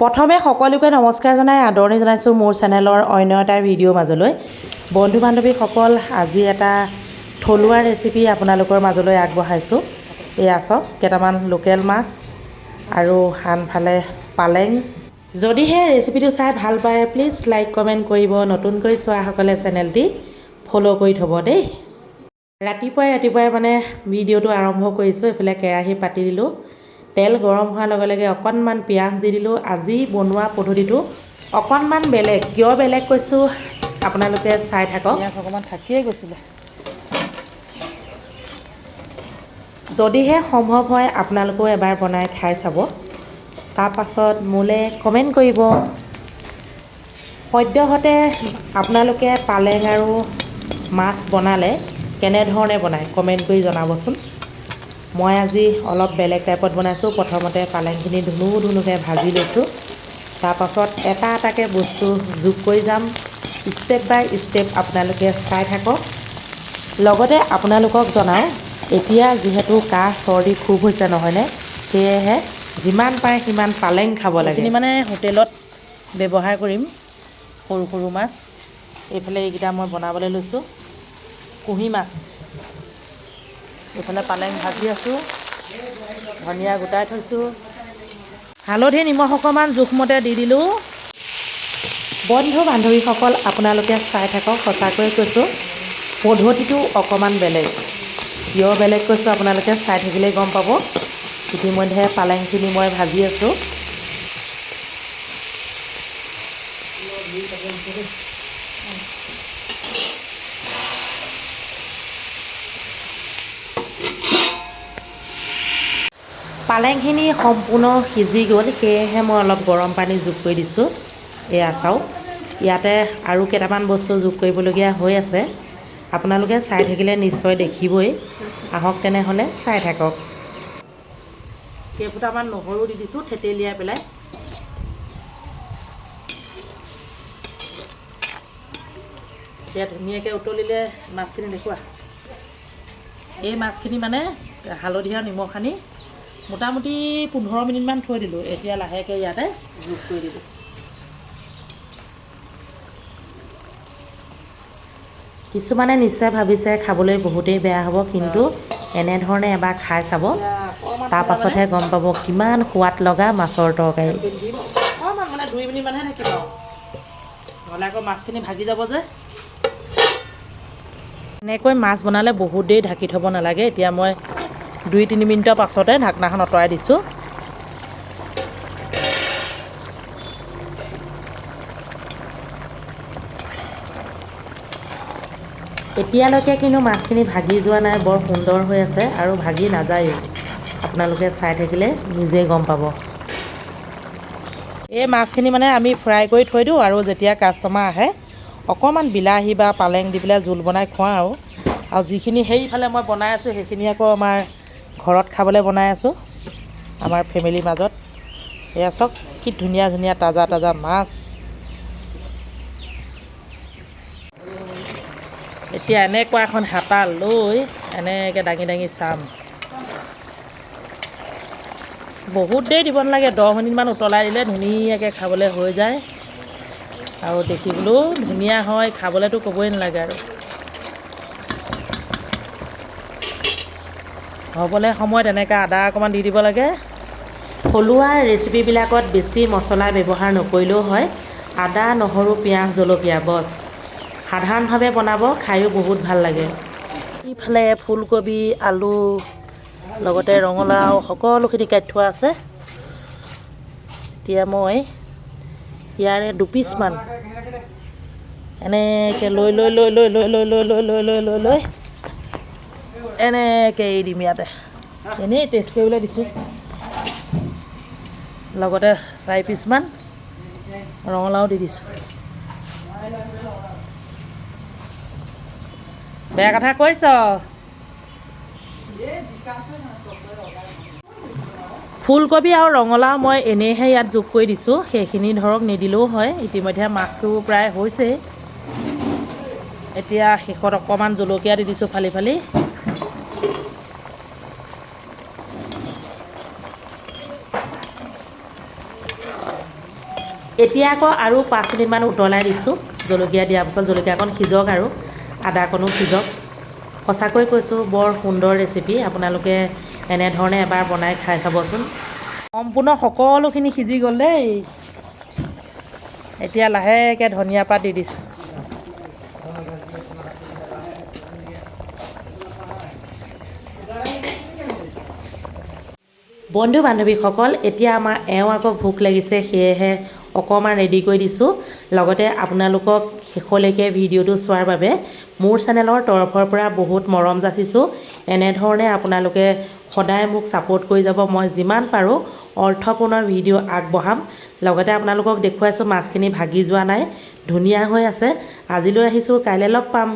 প্ৰথমে সকলোকে নমস্কাৰ জনাই, আদৰণি জনাইছোঁ মোৰ চেনেলৰ অন্য এটা ভিডিঅ'ৰ মাজলৈ। বন্ধু বান্ধৱীসকল আজি এটা থলুৱা ৰেচিপি আপোনালোকৰ মাজলৈ আগবঢ়াইছোঁ। এয়া চাওক, কেইটামান লোকেল মাছ আৰু আনফালে পালেং। যদিহে ৰেচিপিটো চাই ভালো পায় প্লিজ লাইক কমেণ্ট কৰিব। নতুনকৈ চোৱাসকলে চেনেলটি ফ'ল' কৰি থ'ব দেই। ৰাতিপুৱাই ৰাতিপুৱাই মানে ভিডিঅ'টো আৰম্ভ কৰিছোঁ, এইফালে কেৰাহী পাতি দিলোঁ। তেল গৰম হোৱাৰ লগে লগে অকণমান পিঁয়াজ দি দিলোঁ। আজি বনোৱা পদ্ধতিটো অকণমান বেলেগ। কিয় বেলেগ কৈছোঁ আপোনালোকে চাই থাকক। অকণমান থাকিয়ে গৈছিলে। যদিহে সম্ভৱ হয় আপোনালোকেও এবাৰ বনাই খাই চাব। তাৰপাছত মোলৈ কমেণ্ট কৰিব। সদ্যহতে আপোনালোকে পালেং আৰু মাছ বনালে কেনেধৰণে বনায় কমেণ্ট কৰি জনাবচোন। মই আজি অলপ বেলেগ টাইপত বনাইছোঁ। প্ৰথমতে পালেংখিনি ধুনু ধুনুকৈ ভাজি লৈছোঁ। তাৰপাছত এটা এটাকৈ বস্তু যোগ কৰি যাম। ষ্টেপ বাই ষ্টেপ আপোনালোকে চাই থাকক। লগতে আপোনালোকক জনাওঁ এতিয়া যিহেতু কাহ চৰ্দি খুব হৈছে নহয়নে? সেয়েহে যিমান পাৰে সিমান পালেং খাব লাগে। এইখিনি মানে হোটেলত ব্যৱহাৰ কৰিম সৰু সৰু মাছ। এইফালে এইকেইটা মই বনাবলৈ লৈছোঁ। কুঁহি মাছ। এইফালে পালেং ভাজি আছোঁ ধনিয়া গোটাই থৈছোঁ। হালধি নিমখ অকণমান জোখমতে দি দিলোঁ। বন্ধু বান্ধৱীসকল আপোনালোকে চাই থাকক সঁচাকৈয়ে কৈছোঁ পদ্ধতিটো অকণমান বেলেগ। কিয় বেলেগ কৈছোঁ আপোনালোকে চাই থাকিলেই গম পাব। ইতিমধ্যে পালেংখিনি মই ভাজি আছোঁ। পালেংখিনি সম্পূৰ্ণ সিজি গ'ল সেয়েহে মই অলপ গৰম পানী যোগ কৰি দিছোঁ। এয়া চাওক ইয়াতে আৰু কেইটামান বস্তু যোগ কৰিবলগীয়া হৈ আছে। আপোনালোকে চাই থাকিলে নিশ্চয় দেখিবই। আহক তেনেহ'লে চাই থাকক। কেইফুটামান নহৰু দি দিছোঁ থেতেলিয়াই পেলাই। এতিয়া ধুনীয়াকৈ উতলিলে মাছখিনি দেখুওৱা। এই মাছখিনি মানে হালধি আৰু নিমখ সানি মোটামুটি পোন্ধৰ মিনিটমান থৈ দিলোঁ। এতিয়া লাহেকৈ ইয়াতে যোগ কৰি দিলোঁ। কিছুমানে নিশ্চয় ভাবিছে খাবলৈ বহুতেই বেয়া হ'ব কিন্তু এনেধৰণে এবাৰ খাই চাব। তাৰপাছতহে গম পাব কিমান সোৱাদ লগা মাছৰ তৰকাৰী। অকণমান মানে দুই মিনিটমানহে থাকিব। আৰু নহ'লে আকৌ মাছখিনি ভাগি যাব যে। এনেকৈ মাছ বনালে বহুত দেৰি ঢাকি থ'ব নালাগে। এতিয়া মই দুই তিনি মিনিটৰ পাছতে ঢাকনাখন আঁতৰাই দিছোঁ। এতিয়ালৈকে কিন্তু মাছখিনি ভাগি যোৱা নাই বৰ সুন্দৰ হৈ আছে আৰু ভাগি নাযায়ো। আপোনালোকে চাই থাকিলে নিজেই গম পাব। এই মাছখিনি মানে আমি ফ্ৰাই কৰি থৈ দিওঁ আৰু যেতিয়া কাষ্টমাৰ আহে অকণমান বিলাহী বা পালেং দি পেলাই জোল বনাই খুৱাওঁ। আৰু আৰু যিখিনি সেইফালে মই বনাই আছোঁ সেইখিনি আকৌ আমাৰ ঘৰত খাবলৈ বনাই আছোঁ। আমাৰ ফেমিলিৰ মাজত। এয়া চাওক, কি ধুনীয়া ধুনীয়া, তাজা তাজা মাছ। এতিয়া এনেকুৱা এখন হেতা লৈ এনেকৈ দাঙি দাঙি চাম। বহুত দেৰি দিব নালাগে, দহ মিনিটমান উতলাই দিলে ধুনীয়াকৈ খাবলৈ হৈ যায়। আৰু দেখিবলৈও ধুনীয়া হয়, খাবলৈতো ক'বই নালাগে আৰু। হ'বলৈ সময়ত এনেকৈ আদা অকণমান দি দিব লাগে থলুৱা ৰেচিপিবিলাকত বেছি মছলা ব্যৱহাৰ নকৰিলেও হয় আদা নহৰু পিঁয়াজ জলকীয়া বছ সাধাৰণভাৱে বনাব খায়ো বহুত ভাল লাগে ইফালে ফুলকবি আলু লগতে ৰঙালাও সকলোখিনি কাটি থোৱা আছে এতিয়া মই ইয়াৰে দুপিচমান এনেকৈ লৈ লৈ লৈ লৈ লৈ লৈ লৈ লৈ লৈ লৈ লৈ লৈ এনেকৈ এৰি দিম ইয়াতে। এনেই টেষ্ট কৰিবলৈ দিছোঁ। লগতে চাৰি পিচমান ৰঙালাও দি দিছোঁ। বেয়া কথা কৈছ। ফুলকবি আৰু ৰঙালাও মই এনেইহে ইয়াত যোগ কৰি দিছোঁ। সেইখিনি ধৰক নিদিলেও হয়। ইতিমধ্যে মাছটো প্ৰায় হৈছেই। এতিয়া শেষত অকণমান জলকীয়া দি দিছোঁ ফালি ফালি। এতিয়া আকৌ আৰু পাঁচ মিনিটমান উতলাই দিছোঁ। জলকীয়া দিয়াৰ পাছত জলকীয়াকণ সিজক আৰু আদাকণো সিজক। সঁচাকৈ কৈছোঁ বৰ সুন্দৰ ৰেচিপি আপোনালোকে এনেধৰণে এবাৰ বনাই খাই চাবচোন। সম্পূৰ্ণ সকলোখিনি সিজি গ'ল দেই। এতিয়া লাহেকৈ ধনিয়া পাত দি দিছোঁ। বন্ধু বান্ধৱীসকল এতিয়া আমাৰ এওঁ আকৌ ভোক লাগিছে সেয়েহে অকণমান ৰেডি কৰি দিছোঁ। লগতে আপোনালোকক শেষলৈকে ভিডিঅ'টো চোৱাৰ বাবে মোৰ চেনেলৰ তৰফৰ পৰা বহুত মৰম যাচিছোঁ। এনেধৰণে আপোনালোকে সদায় মোক ছাপোৰ্ট কৰি যাব। মই যিমান পাৰোঁ অৰ্থপূৰ্ণ ভিডিঅ' আগবঢ়াম। লগতে আপোনালোকক দেখুৱাইছোঁ মাছখিনি ভাগি যোৱা নাই। ধুনীয়া হৈ আছে। আজিলৈ আহিছোঁ। কাইলৈ লগ পাম।